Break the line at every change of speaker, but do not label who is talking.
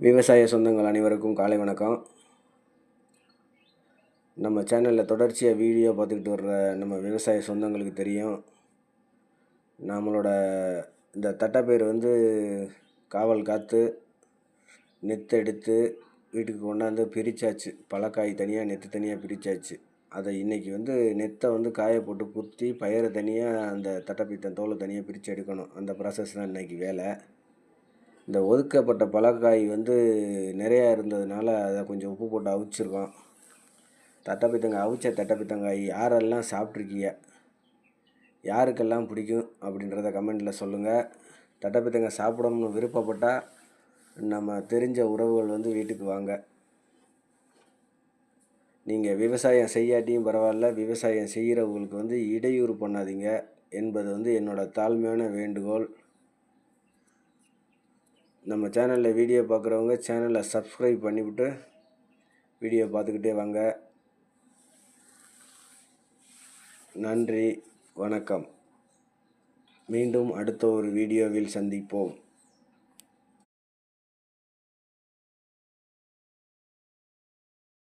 விவசாய சொந்தங்கள் அனைவருக்கும் காலை வணக்கம். நம்ம சேனலில் தொடர்ச்சியாக வீடியோ பார்த்துக்கிட்டு வர்ற நம்ம விவசாய சொந்தங்களுக்கு தெரியும். நம்மளோட இந்த தட்டைப்பயிர் வந்து காவல் காத்து நெத்து எடுத்து வீட்டுக்கு கொண்டாந்து பிரித்தாச்சு பழக்காய் தனியாக நெத்து தனியாக பிரித்தாச்சு அதை இன்றைக்கி வந்து நெத்தை வந்து காய போட்டு குத்தி பயிரை தனியாக அந்த தட்டைப்பீத்தன் தோலை தனியாக பிரித்து எடுக்கணும். அந்த ப்ராசஸ் தான் இன்றைக்கி வேலை. இந்த ஒதுக்கப்பட்ட பழக்காய் வந்து நிறையா இருந்ததுனால அதை கொஞ்சம் உப்பு போட்டு அவிச்சிருக்கோம். தட்டைப்பித்தங்காய் அவிச்ச தட்டைப்பித்தங்காய் யாரெல்லாம் சாப்பிட்ருக்கீங்க? யாருக்கெல்லாம் பிடிக்கும் அப்படின்றத கமெண்டில் சொல்லுங்கள் தட்டைப்பித்தங்காய் சாப்பிடணும்னு விருப்பப்பட்டால் நம்ம தெரிஞ்ச உறவுகள் வந்து வீட்டுக்கு வாங்க. நீங்கள் விவசாயம் செய்யாட்டியும் பரவாயில்ல விவசாயம் செய்கிறவங்களுக்கு வந்து இடையூறு பண்ணாதீங்க என்பது வந்து என்னோடய தாழ்மையான வேண்டுகோள். நம்ம சேனலில் வீடியோ பார்க்குறவங்க சேனலை சப்ஸ்கிரைப் பண்ணிவிட்டு வீடியோ பார்த்துக்கிட்டே வாங்க. நன்றி வணக்கம். மீண்டும் அடுத்த ஒரு வீடியோவில் சந்திப்போம்.